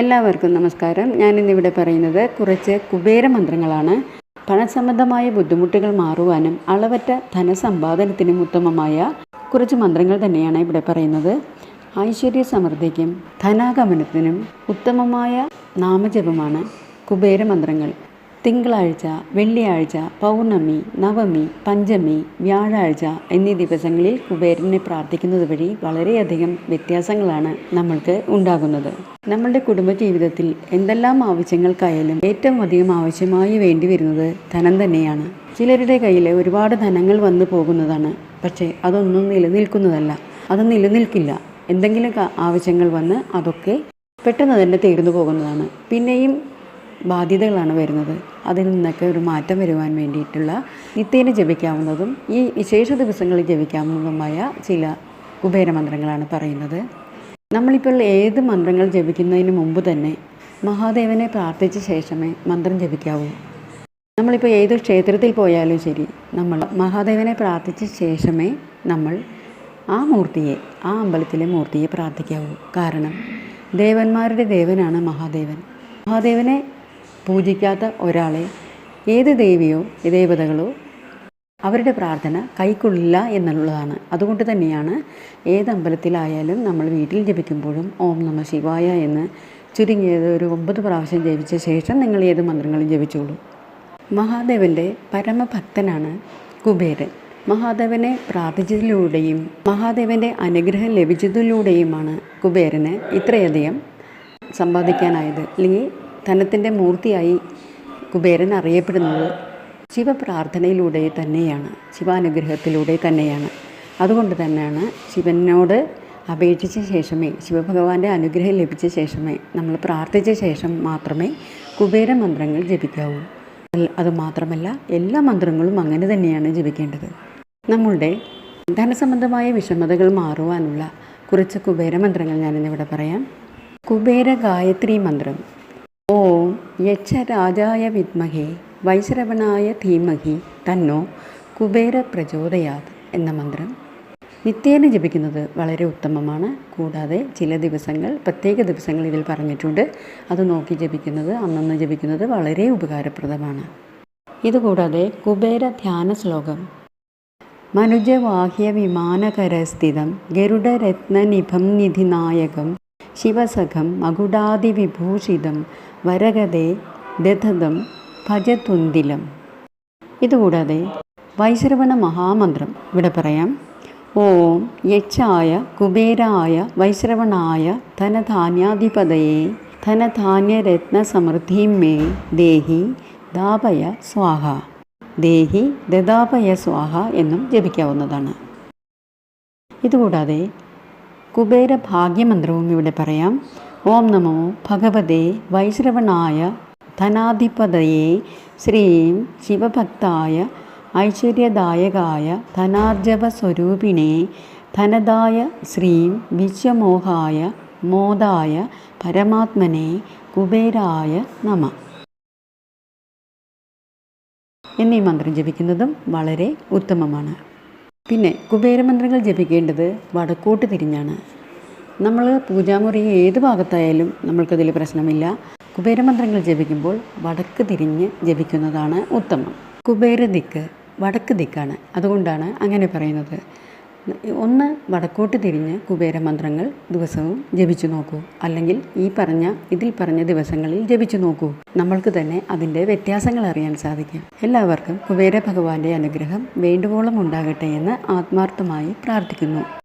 എല്ലാവർക്കും നമസ്കാരം. ഞാനിന്നിവിടെ പറയുന്നത് കുറച്ച് കുബേര മന്ത്രങ്ങളാണ്. പണസംബന്ധമായ ബുദ്ധിമുട്ടുകൾ മാറുവാനും അളവറ്റ ധനസമ്പാദനത്തിനും ഉത്തമമായ കുറച്ച് മന്ത്രങ്ങൾ തന്നെയാണ് ഇവിടെ പറയുന്നത്. ഐശ്വര്യ സമൃദ്ധിക്കും ധനാഗമനത്തിനും ഉത്തമമായ നാമജപമാണ് കുബേര മന്ത്രങ്ങൾ. തിങ്കളാഴ്ച വെള്ളിയാഴ്ച പൗർണമി നവമി പഞ്ചമി വ്യാഴാഴ്ച എന്നീ ദിവസങ്ങളിൽ കുബേരനെ പ്രാർത്ഥിക്കുന്നത് വഴി വളരെയധികം വ്യത്യാസങ്ങളാണ് നമ്മൾക്ക് ഉണ്ടാകുന്നത്. നമ്മളുടെ കുടുംബജീവിതത്തിൽ എന്തെല്ലാം ആവശ്യങ്ങൾക്കായാലും ഏറ്റവും അധികം ആവശ്യമായി വേണ്ടി വരുന്നത് ധനം തന്നെയാണ്. ചിലരുടെ കയ്യിൽ ഒരുപാട് ധനങ്ങൾ വന്നു പോകുന്നതാണ്. പക്ഷേ അതൊന്നും നിലനിൽക്കുന്നതല്ല. അത് നിലനിൽക്കില്ല. എന്തെങ്കിലും ആവശ്യങ്ങൾ വന്ന് അതൊക്കെ പെട്ടെന്ന് തന്നെ തീർന്നു പോകുന്നതാണ്. പിന്നെയും ബാധ്യതകളാണ് വരുന്നത്. അതിൽ നിന്നൊക്കെ ഒരു മാറ്റം വരുവാൻ വേണ്ടിയിട്ടുള്ള നിത്യേന ജപിക്കാവുന്നതും ഈ വിശേഷ ദിവസങ്ങളിൽ ജപിക്കാവുന്നതുമായ ചില കുബേര മന്ത്രങ്ങളാണ് പറയുന്നത്. നമ്മളിപ്പോൾ ഏത് മന്ത്രങ്ങൾ ജപിക്കുന്നതിന് മുമ്പ് തന്നെ മഹാദേവനെ പ്രാർത്ഥിച്ച ശേഷമേ മന്ത്രം ജപിക്കാവൂ. നമ്മളിപ്പോൾ ഏത് ക്ഷേത്രത്തിൽ പോയാലും ശരി നമ്മൾ മഹാദേവനെ പ്രാർത്ഥിച്ച ശേഷമേ നമ്മൾ ആ മൂർത്തിയെ ആ അമ്പലത്തിലെ മൂർത്തിയെ പ്രാർത്ഥിക്കാവൂ. കാരണം ദേവന്മാരുടെ ദേവനാണ് മഹാദേവൻ. മഹാദേവനെ പൂജിക്കാത്ത ഒരാളെ ഏത് ദേവിയോ ദേവതകളോ അവരുടെ പ്രാർത്ഥന കൈക്കൊള്ളില്ല എന്നുള്ളതാണ്. അതുകൊണ്ട് തന്നെയാണ് ഏത് അമ്പലത്തിലായാലും നമ്മൾ വീട്ടിൽ ജപിക്കുമ്പോഴും ഓം നമ ശിവായ എന്ന് ചുരുങ്ങിയത് ഒരു ഒമ്പത് പ്രാവശ്യം ജപിച്ച ശേഷം നിങ്ങൾ ഏത് മന്ത്രങ്ങളും ജപിച്ചോളൂ. മഹാദേവന്റെ പരമഭക്തനാണ് കുബേരൻ. മഹാദേവനെ പ്രാർത്ഥിച്ചതിലൂടെയും മഹാദേവന്റെ അനുഗ്രഹം ലഭിച്ചതിലൂടെയുമാണ് കുബേരന് ഇത്രയധികം സമ്പാദിക്കാനായത്. അല്ലെങ്കിൽ ധനത്തിന്റെ മൂർത്തിയായി കുബേരൻ അറിയപ്പെടുന്നത് ശിവപ്രാർത്ഥനയിലൂടെ തന്നെയാണ് ശിവാനുഗ്രഹത്തിലൂടെ തന്നെയാണ്. അതുകൊണ്ട് തന്നെയാണ് ശിവനോട് അപേക്ഷിച്ച ശേഷമേ ശിവഭഗവാന്റെ അനുഗ്രഹം ലഭിച്ച ശേഷമേ നമ്മൾ പ്രാർത്ഥിച്ച ശേഷം മാത്രമേ കുബേര മന്ത്രങ്ങൾ ജപിക്കാവൂ. അതുമാത്രമല്ല എല്ലാ മന്ത്രങ്ങളും അങ്ങനെ തന്നെയാണ് ജപിക്കേണ്ടത്. നമ്മളുടെ ധനസംബന്ധമായ വിഷമതകൾ മാറുവാനുള്ള കുറച്ച് കുബേര മന്ത്രങ്ങൾ ഞാനിന്നിവിടെ പറയാം. കുബേര ഗായത്രി മന്ത്രം. ഓം യക്ഷരാജായ വിദ്മഹേ വൈശ്രവണായ ധീമഹി തന്നോ കുബേര പ്രചോദയാത് എന്ന മന്ത്രം. നിത്യേന ജപിക്കുന്നത് വളരെ ഉത്തമമാണ്. കൂടാതെ ചില ദിവസങ്ങൾ പ്രത്യേക ദിവസങ്ങൾ ഇതിൽ പറഞ്ഞിട്ടുണ്ട്. അത് നോക്കി ജപിക്കുന്നത് അന്നന്ന് ജപിക്കുന്നത് വളരെ ഉപകാരപ്രദമാണ്. ഇതുകൂടാതെ കുബേര ധ്യാന ശ്ലോകം. മനുജവാഹ്യ വിമാനകരസ്ഥിതം ഗരുഡരത്നനിഭം നിധിനായകം ശിവസഖം മകുടാതിവിഭൂഷിതം വരഗതേ ദധതം ഭജതുന്തിലം. ഇതുകൂടാതെ വൈശ്രവണ മഹാമന്ത്രം. ഇവിടെ പറയാം ഓം യക്ഷായ കുബേരായ വൈശ്രവണായ ധനധാന്യാധിപതയെ ധനധാന്യരത്നസമൃദ്ധിം മേ ദേഹി ദാപയ സ്വാഹ. ദേഹി ദദാപയ സ്വാഹ എന്നും ജപിക്കാവുന്നതാണ്. ഇതുകൂടാതെ കുബേര ഭാഗ്യമന്ത്രവും ഇവിടെ പറയാം ഓം നമോ ഭഗവതേ വൈശ്രവണായ ധനാധിപതയെ ശ്രീം ശിവഭക്തായ ഐശ്വര്യദായകായ ധനാർജവ സ്വരൂപിണേ ധനദായ ശ്രീം വിശ്വമോഹായ മോദായ പരമാത്മനെ കുബേരായ നമ. എന്നീ മന്ത്രം ജപിക്കുന്നതും വളരെ ഉത്തമമാണ്. പിന്നെ കുബേരമന്ത്രങ്ങൾ ജപിക്കേണ്ടത് വടക്കോട്ട് തിരിഞ്ഞാണ്. നമ്മൾ പൂജാമുറി ഏത് ഭാഗത്തായാലും നമ്മൾക്കതിൽ പ്രശ്നമില്ല. കുബേരമന്ത്രങ്ങൾ ജപിക്കുമ്പോൾ വടക്ക് തിരിഞ്ഞ് ജപിക്കുന്നതാണ് ഉത്തമം. കുബേര ദിക്ക് വടക്ക് ദിക്കാണ്. അതുകൊണ്ടാണ് അങ്ങനെ പറയുന്നത്. ഒന്ന് വടക്കോട്ട് തിരിഞ്ഞ് കുബേരമന്ത്രങ്ങൾ ദിവസവും ജപിച്ചു നോക്കൂ. അല്ലെങ്കിൽ ഈ പറഞ്ഞ ഇതിൽ പറഞ്ഞ ദിവസങ്ങളിൽ ജപിച്ചു നോക്കൂ. നമ്മൾക്ക് തന്നെ അതിന്റെ വ്യത്യാസങ്ങൾ അറിയാൻ സാധിക്കും. എല്ലാവർക്കും കുബേര ഭഗവാന്റെ അനുഗ്രഹം വേണ്ടുവോളം ഉണ്ടാകട്ടെ എന്ന് ആത്മാർത്ഥമായി പ്രാർത്ഥിക്കുന്നു.